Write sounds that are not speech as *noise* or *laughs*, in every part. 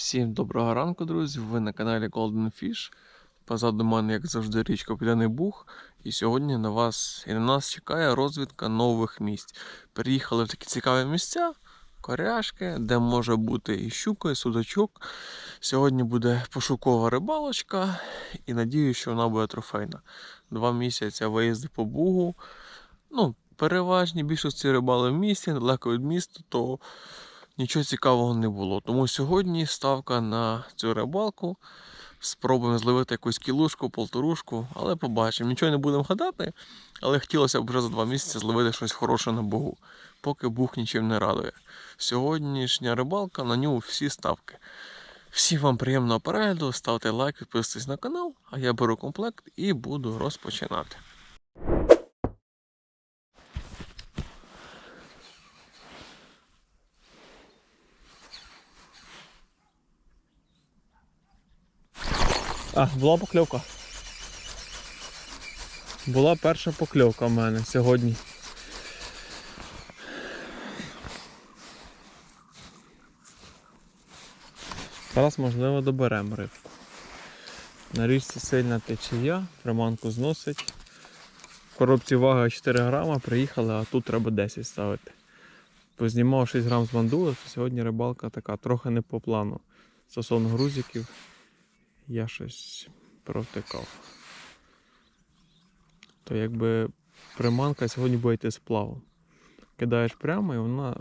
Всім доброго ранку, друзі! Ви на каналі Golden Fish. Позаду мене, як завжди, річка Піляний Буг. І сьогодні на вас і на нас чекає розвідка нових місць. Приїхали в такі цікаві місця, коряшки, де може бути і щука, і судачок. Сьогодні буде пошукова рибалочка, і надію, що вона буде трофейна. Два місяці виїзди по Бугу. Ну, переважні більшості рибали в місті, далеко від міста, то нічого цікавого не було. Тому сьогодні ставка на цю рибалку. Спробуємо зловити якусь кілушку, полторушку, але побачимо. Нічого не будемо гадати, але хотілося б вже за два місяці зловити щось хороше на Богу, поки Буг нічим не радує. Сьогоднішня рибалка на нього всі ставки. Всім вам приємного перегляду, ставте лайк, підписуйтесь на канал, а я беру комплект і буду розпочинати. А, була покльовка. Була перша покльовка в мене сьогодні. Зараз, можливо, доберемо рибку. На річці сильна течія, приманку зносить. В коробці вага 4 грама, приїхали, а тут треба 10 ставити. Познімав 6 грам з бандули, то сьогодні рибалка така трохи не по плану. Стосовно грузиків я щось провтикав. То якби приманка сьогодні буде йти сплавом. Кидаєш прямо і вона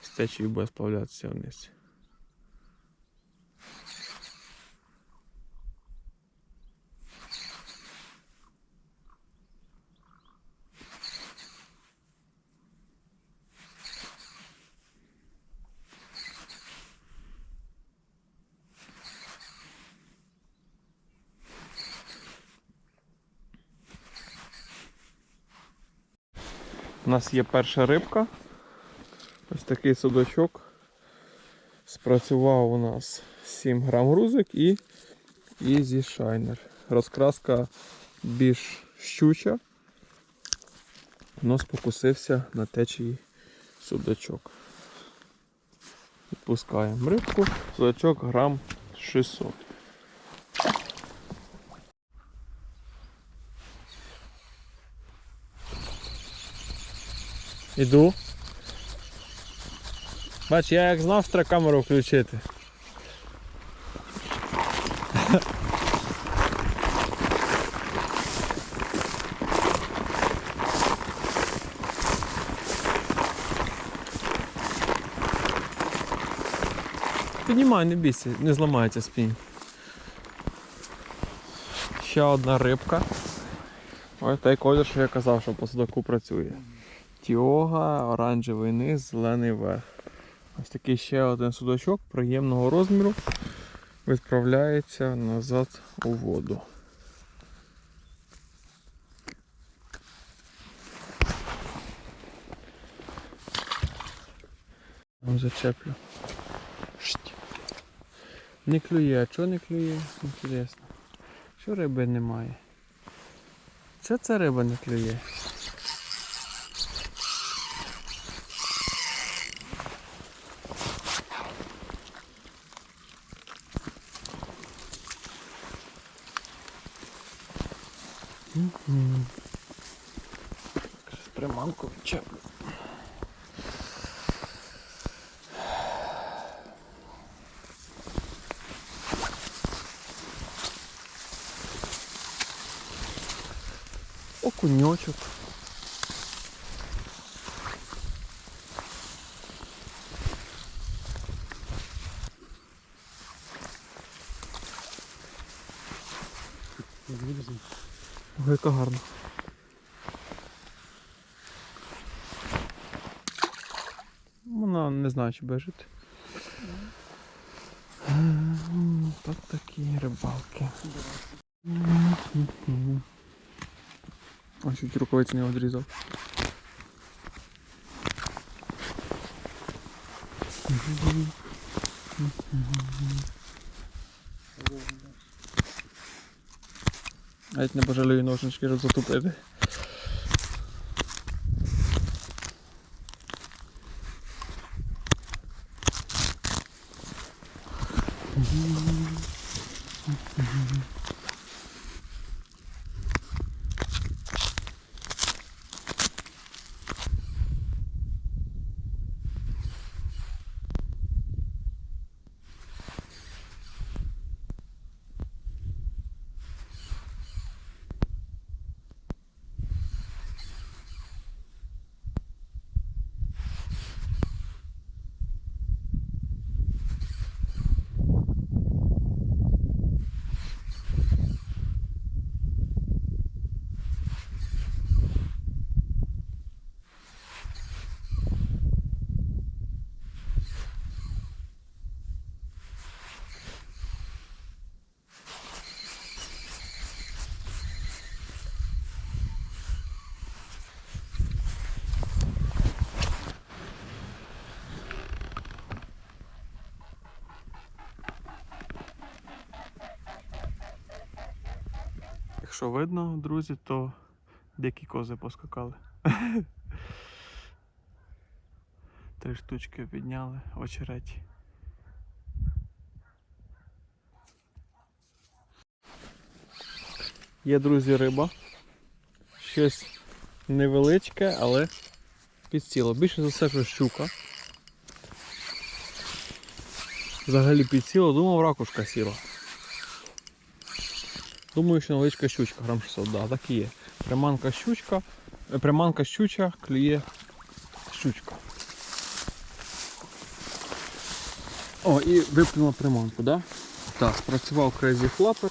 з течією буде сплавлятися вниз. У нас є перша рибка. Ось такий судачок. Спрацював у нас 7 грам грузик і Easy Shiner. Розкраска більш щуча. Но спокусився на течії судачок. Відпускаємо рибку, судачок грам 600. Іду. Бач, я як знав, треба камеру включити. Піднімай, не бійся, не зламається спінь. Ще одна рибка. Ось той колір, що я казав, що по судаку працює. Тіога, оранжевий низ, зелений верх. Ось такий ще один судачок приємного розміру відправляється назад у воду. Зачеплю. Не клює, а чого не клює? Інтересно. Що риби немає? Чого ця риба не клює? щуку чаплю. Окуньочок. Яка гарна. Не знаю, чи буде жити. Тут такі рибалки. Ось чуть рукавиці не відрізав. Навіть не пожалію ножнички Mm-hmm. mm-hmm. Якщо видно, друзі, то дикі кози поскакали. *laughs* Три штучки підняли в очереті. Є, друзі, риба. Щось невеличке, але підсіло. Більше за все, що щука. Взагалі підсіло, думав, ракушка сіла. Думаю, що невеличка щучка, грам 600, да, так і є. Приманка щучка, е, приманка щуча, клює щучка. О, і виплюнула приманку, да? Так, спрацював Crazy Flapper.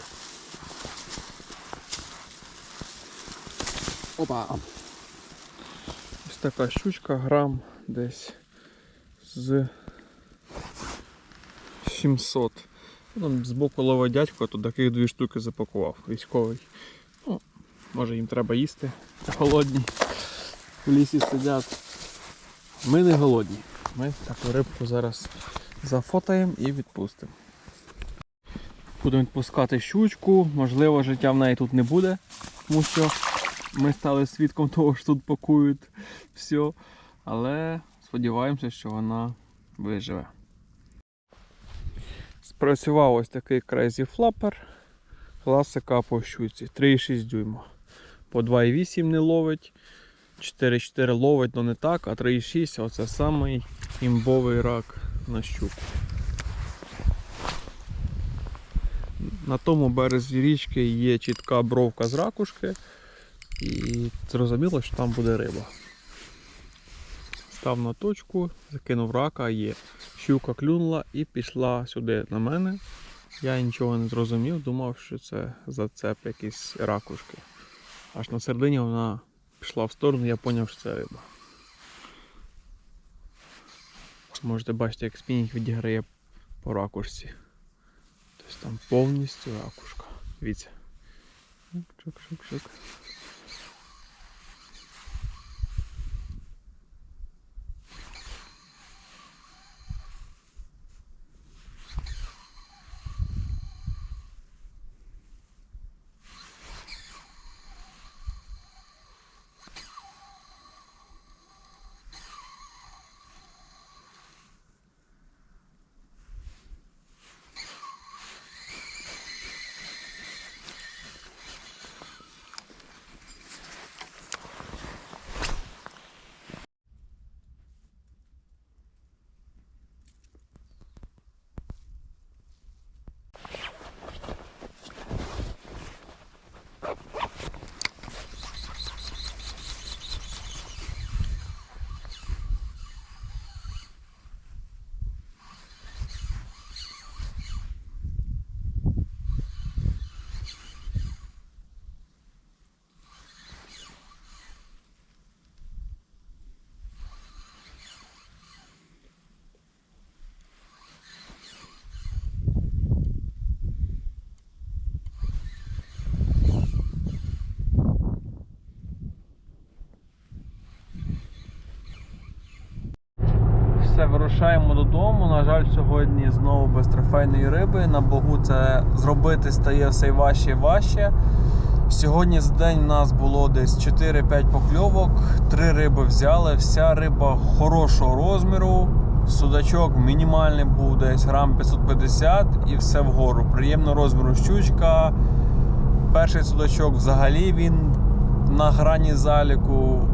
Опа. Ось така щучка, грам десь з 700. Ну, Там збоку ловить дядько, то таких дві штуки запакував, військовий. Ну, може їм треба їсти. Голодні. В лісі сидять. Ми не голодні. Ми таку рибку зараз зафотаємо і відпустимо. Будемо відпускати щучку, можливо, життя в неї тут не буде, тому що ми стали свідком того, що тут пакують все. Але сподіваємося, що вона виживе. Спрацював ось такий Crazy Flapper. Класика по щуці. 3,6 дюйма. По 2,8 не ловить. 4,4 ловить, але не так, а 3,6 оце самий імбовий рак на щуку. На тому березі річки є чітка бровка з ракушки. І зрозуміло, що там буде риба. Став на точку, закинув рака, є. Щука клюнула і пішла сюди на мене. Я нічого не зрозумів, думав, що це зацеп якісь ракушки. Аж на середині вона пішла в сторону, я зрозумів, що це риба. Можете бачити, як спінінг відіграє по ракушці. Тобто там повністю ракушка. Дивіться. Чук-чук-чук. Все, вирушаємо додому. На жаль, сьогодні знову без трофейної риби. На богу це зробити стає все важче і важче. Сьогодні за день у нас було десь 4-5 покльовок, три риби взяли. Вся риба хорошого розміру, Судачок мінімальний був десь грам 550 і все вгору. Приємно розміру щучка. Перший судачок взагалі він на грані заліку.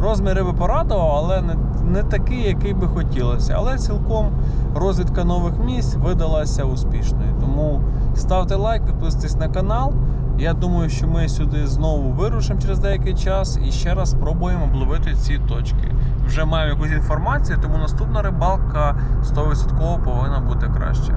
Розмір риби порадував, але не, не такий, який би хотілося. Але цілком розвідка нових місць видалася успішною. Тому ставте лайк, підписуйтесь на канал. Я думаю, що ми сюди знову вирушимо через деякий час і ще раз спробуємо обловити ці точки. Вже маю якусь інформацію, тому наступна рибалка 100% повинна бути краще.